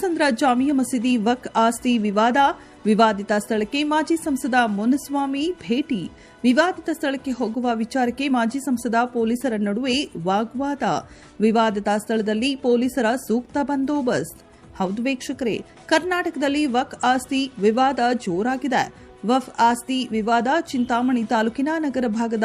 ತಿಮ್ಮಸಂದ್ರ ಜಾಮಿಯಾ ಮಸೀದಿ ವಕ್ ಆಸ್ತಿ ವಿವಾದ, ವಿವಾದಿತ ಸ್ಥಳಕ್ಕೆ ಮಾಜಿ ಸಂಸದ ಮೊನಸ್ವಾಮಿ ಭೇಟಿ. ವಿವಾದಿತ ಸ್ಥಳಕ್ಕೆ ಹೋಗುವ ವಿಚಾರಕ್ಕೆ ಮಾಜಿ ಸಂಸದ ಪೊಲೀಸರ ನಡುವೆ ವಾಗ್ವಾದ. ವಿವಾದಿತ ಸ್ಥಳದಲ್ಲಿ ಪೊಲೀಸರ ಸೂಕ್ತ ಬಂದೋಬಸ್ತ್. ಹೌದು ವೀಕ್ಷಕರೇ, ಕರ್ನಾಟಕದಲ್ಲಿ ವಕ್ ಆಸ್ತಿ ವಿವಾದ ಜೋರಾಗಿದೆ. ವಫ್ ಆಸ್ತಿ ವಿವಾದ ಚಿಂತಾಮಣಿ ತಾಲೂಕಿನ ನಗರ ಭಾಗದ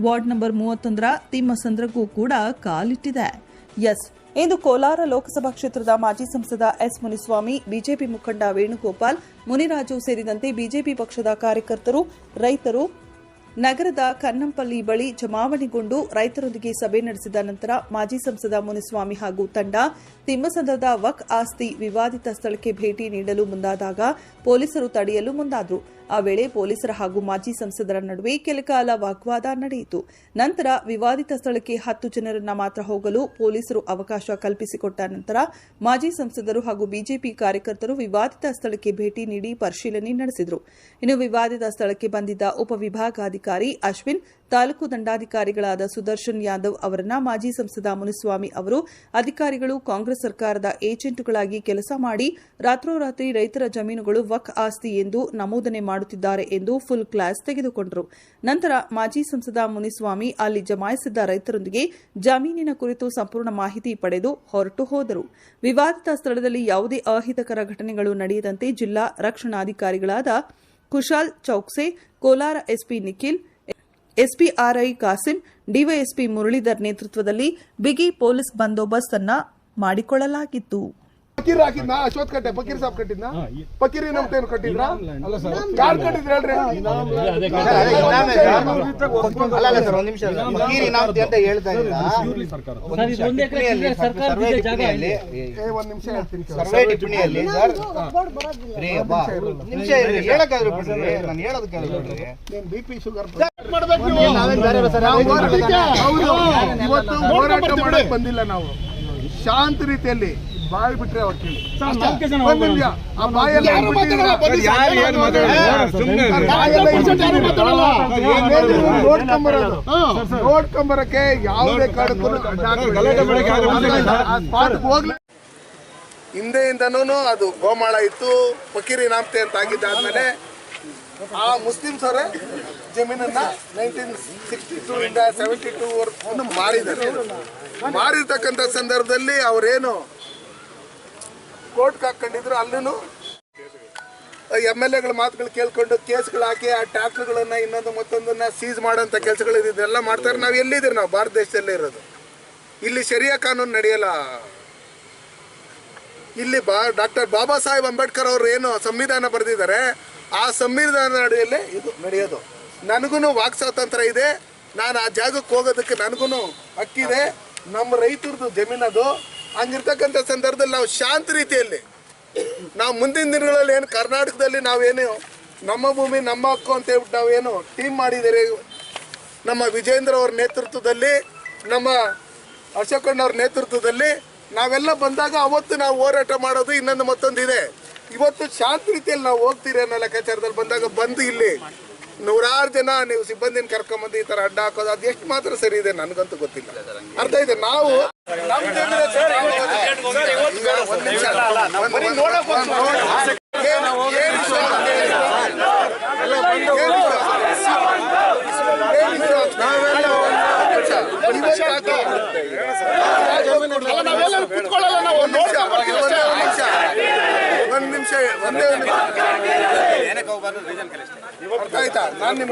ವಾರ್ಡ್ ನಂಬರ್ ಮೂವತ್ತೊಂದರ ತಿಮ್ಮಸಂದ್ರಕ್ಕೂ ಕೂಡ ಕಾಲಿಟ್ಟಿದೆ. ಎಸ್. ಇಂದು ಕೋಲಾರ ಲೋಕಸಭಾ ಕ್ಷೇತ್ರದ ಮಾಜಿ ಸಂಸದ ಎಸ್. ಮುನಿಸ್ವಾಮಿ, ಬಿಜೆಪಿ ಮುಖಂಡ ವೇಣುಗೋಪಾಲ್, ಮುನಿರಾಜು ಸೇರಿದಂತೆ ಬಿಜೆಪಿ ಪಕ್ಷದ ಕಾರ್ಯಕರ್ತರು, ರೈತರು, ನಗರದ ಕನ್ನಂಪಲ್ಲಿ ಬಳಿ ಜಮಾವಣೆಗೊಂಡು ರೈತರೊಂದಿಗೆ ಸಭೆ ನಡೆಸಿದ ನಂತರ ಮಾಜಿ ಸಂಸದ ಮುನಿಸ್ವಾಮಿ ಹಾಗೂ ತಂಡ ತಿಮ್ಮಸಂದ್ರದ ವಕ್ ಆಸ್ತಿ ವಿವಾದಿತ ಸ್ಥಳಕ್ಕೆ ಭೇಟಿ ನೀಡಲು ಮುಂದಾದಾಗ ಪೊಲೀಸರು ತಡೆಯಲು ಮುಂದಾದರು. ಆ ವೇಳೆ ಪೊಲೀಸರ ಹಾಗೂ ಮಾಜಿ ಸಂಸದರ ನಡುವೆ ಕೆಲಕಾಲ ವಾಗ್ವಾದ ನಡೆಯಿತು. ನಂತರ ವಿವಾದಿತ ಸ್ಥಳಕ್ಕೆ ಹತ್ತು ಜನರನ್ನ ಮಾತ್ರ ಹೋಗಲು ಪೊಲೀಸರು ಅವಕಾಶ ಕಲ್ಪಿಸಿಕೊಟ್ಟ ನಂತರ ಮಾಜಿ ಸಂಸದರು ಹಾಗೂ ಬಿಜೆಪಿ ಕಾರ್ಯಕರ್ತರು ವಿವಾದಿತ ಸ್ಥಳಕ್ಕೆ ಭೇಟಿ ನೀಡಿ ಪರಿಶೀಲನೆ ನಡೆಸಿದರು. ಇನ್ನು ವಿವಾದಿತ ಸ್ಥಳಕ್ಕೆ ಬಂದಿದ್ದ ಉಪವಿಭಾಗಾಧಿಕಾರಿ ಅಶ್ವಿನ್ ತಾಲೂಕು ದಂಡಾಧಿಕಾರಿಗಳಾದ ಸುದರ್ಶನ್ ಯಾದವ್ ಅವರನ್ನ ಮಾಜಿ ಸಂಸದ ಮುನಿಸ್ವಾಮಿ ಅವರು ಅಧಿಕಾರಿಗಳು, ಕಾಂಗ್ರೆಸ್ ಸರ್ಕಾರದ ಏಜೆಂಟ್ಗಳಾಗಿ ಕೆಲಸ ಮಾಡಿ ರಾತ್ರೋರಾತ್ರಿ ರೈತರ ಜಮೀನುಗಳು ವಕ್ ಆಸ್ತಿ ಎಂದು ನಮೂದನೆ ಮಾಡುತ್ತಿದ್ದಾರೆ ಎಂದು ಫುಲ್ ಕ್ಲಾಸ್ ತೆಗೆದುಕೊಂಡರು. ನಂತರ ಮಾಜಿ ಸಂಸದ ಮುನಿಸ್ವಾಮಿ ಅಲ್ಲಿ ಜಮಾಯಿಸಿದ್ದ ರೈತರೊಂದಿಗೆ ಜಮೀನಿನ ಕುರಿತು ಸಂಪೂರ್ಣ ಮಾಹಿತಿ ಪಡೆದು ಹೊರಟು ಹೋದರು. ವಿವಾದಿತ ಸ್ಥಳದಲ್ಲಿ ಯಾವುದೇ ಅಹಿತಕರ ಘಟನೆಗಳು ನಡೆಯದಂತೆ ಜಿಲ್ಲಾ ರಕ್ಷಣಾಧಿಕಾರಿಗಳಾದ Kushal Chouksey, Kolar SP Nikhil SPRI Kasim DYSP Muralidhar ನೇತೃತ್ವದಲ್ಲಿ ಬಿಗಿ ಪೊಲೀಸ್ ಬಂದೋಬಸ್ತ್ ಅನ್ನ ಮಾಡಿಕೊಳ್ಳಲಾಗಿತ್ತು. ಫಕೀರ್ ಹಾಕಿದ್ನ ಅಶ್ವತ್ ಕಟ್ಟೆ ಫಕೀರ್ ಸಾಬ್ ಕಟ್ಟಿದ್ನ? ಫಕೀರ್ ಕಟ್ಟಿದ್ರ? ಯಾರು ಕಟ್ಟಿದ್ರ ಹೇಳ್ರಿ. ಅಲ್ಲ ಅಲ್ಲ ಸರ್ ಒಂದ್ ನಿಮಿಷ ಫಕೀರ್ ಇನಾಮತಿ ಅಂತ ಹೇಳ್ತಾ ಇಲ್ಲ ಒಂದ್ ನಿಮಿಷ ಟಿಪ್ಪಣಿಯಲ್ಲಿ ಸರ್ವೆ ಟಿಪ್ಪಣಿಯಲ್ಲಿ ಏ, ಒಂದ್ ನಿಮಿಷ ಹೇಳ್ತೀನಿ. ಸರ್ವೆ ಟಿಪ್ಪಣಿಯಲ್ಲಿ ನಿಮಿಷ ಇರ್ರಿ ಹೇಳಕ್ಕಾದ್ರೂ ಬಿಡ್ರಿ ನಾನು ಹೇಳೋದಕ್ಕಾದ್ರೂ ಬಿಡ್ರಿ ನೀನ್ ಬಿ ಪಿ ಶುಗರ್ ಇವತ್ತು ಬಂದಿಲ್ಲ ನಾವು. ಶಾಂತ ರೀತಿಯಲ್ಲಿ ಬಾಯಿ ಬಿಟ್ರೆ ಅವ್ರು ಕೇಳಿ. ಆ ಬಾಯೆಲ್ಲ ನೋಡ್ಕೊಂಬರೋದು. ನೋಡ್ಕೊಂಬರಕ್ಕೆ ಯಾವುದೇ ಕಾರಣಕ್ಕೂ ಸ್ಪಾಟ್ಗೆ ಹೋಗ್ಲಿ. ಹಿಂದೆಯಿಂದನೂ ಅದು ಗೋಮಾಳ ಇತ್ತು. ಫಕೀರಿ ನಾಮತೆ ಅಂತ ಆಗಿದ್ದಾದ್ಮೇಲೆ ಆ ಮುಸ್ಲಿಮ್ಸ್ ಅವರೇ ಜಮೀನನ್ನ ನೈನ್ಟೀನ್ ಸಿಕ್ಸ್ಟಿ ಟೂ ಇಂದ ಸೆವೆಂಟಿ ಟೂ ವರ್ಗೂ ಮಾರಿದ್ದಾರೆ. ಮಾರಿರ್ತಕ್ಕಂಥ ಸಂದರ್ಭದಲ್ಲಿ ಅವರೇನು ಕೋರ್ಟ್ಗೆ ಹಾಕೊಂಡಿದ್ರು ಅಲ್ಲೂ ಎಂ ಎಲ್ ಎಗಳ ಮಾತುಗಳು ಕೇಳ್ಕೊಂಡು ಕೇಸ್ಗಳು ಹಾಕಿ ಆ ಟ್ಯಾಕ್ಟ್ರುಗಳನ್ನ ಇನ್ನೊಂದು ಮತ್ತೊಂದನ್ನ ಸೀಸ್ ಮಾಡೋಂಥ ಕೆಲಸಗಳು ಇದೆಲ್ಲ ಮಾಡ್ತಾರೆ. ನಾವು ಎಲ್ಲಿದ್ದೀರಿ ನಾವು? ಭಾರತ ದೇಶದಲ್ಲೇ ಇರೋದು. ಇಲ್ಲಿ ಶರಿಯಾ ಕಾನೂನು ನಡೆಯಲ್ಲ. ಇಲ್ಲಿ ಬಾ, ಡಾಕ್ಟರ್ ಬಾಬಾ ಸಾಹೇಬ್ ಅಂಬೇಡ್ಕರ್ ಅವರು ಏನು ಸಂವಿಧಾನ ಬರೆದಿದ್ದಾರೆ. ಆ ಸಂವಿಧಾನ ಅಡಿಯಲ್ಲೇ ಇದು ನಡೆಯೋದು. ನನಗೂ ವಾಕ್ ಸ್ವಾತಂತ್ರ್ಯ ಇದೆ. ನಾನು ಆ ಜಾಗಕ್ಕೆ ಹೋಗೋದಕ್ಕೆ ನನಗೂ ಹಕ್ಕಿದೆ ನಮ್ಮ ರೈತರದ್ದು ಜಮೀನದು ಹಂಗಿರ್ತಕ್ಕಂಥ ಸಂದರ್ಭದಲ್ಲಿ ನಾವು ಶಾಂತ ರೀತಿಯಲ್ಲಿ ನಾವು ಮುಂದಿನ ದಿನಗಳಲ್ಲಿ ಏನು ಕರ್ನಾಟಕದಲ್ಲಿ ನಾವೇನು ನಮ್ಮ ಭೂಮಿ, ನಮ್ಮ ಹಕ್ಕು ಅಂತ ಹೇಳ್ಬಿಟ್ಟು ನಾವೇನು ಟೀಮ್ ಮಾಡಿದ್ದೀರಿ ನಮ್ಮ ವಿಜೇಂದ್ರ ಅವ್ರ ನೇತೃತ್ವದಲ್ಲಿ, ನಮ್ಮ ಅಶೋಕಣ್ಣವ್ರ ನೇತೃತ್ವದಲ್ಲಿ ನಾವೆಲ್ಲ ಬಂದಾಗ ಅವತ್ತು ನಾವು ಹೋರಾಟ ಮಾಡೋದು ಇನ್ನೊಂದು ಮತ್ತೊಂದು ಇದೆ ಇವತ್ತು ಶಾಂತ ರೀತಿಯಲ್ಲಿ ನಾವು ಹೋಗ್ತೀರಿ ಅನ್ನೋ ಲೆಕ್ಕಾಚಾರದಲ್ಲಿ ಬಂದಾಗ ಬಂದು ಇಲ್ಲಿ ನೂರಾರು ಜನ ನೀವು ಸಿಬ್ಬಂದಿನ ಕರ್ಕೊಂಬಂದು ಈ ತರ ಅಡ್ಡ ಹಾಕೋದು ಅದು ಎಷ್ಟು ಮಾತ್ರ ಸರಿ ಇದೆ ನನಗಂತೂ ಗೊತ್ತಿಲ್ಲ ಅರ್ಥ ಇದೆ ನಾವು? ನಾವೆಲ್ಲ ಕುತ್ಕೊಳ್ಳಲ್ಲ ನಾವು ಒಂದ್ ನಿಮಿಷ ಒಂದೇ ಒಂದು ಏನಕ್ಕೆ ಹೋಗ್ಬಾರ್ದು? ರೀಸನ್ ಒಂದು ಅರ್ಥ ಆಯ್ತಾ? ನಾನು ನಿಮ್ಗೆ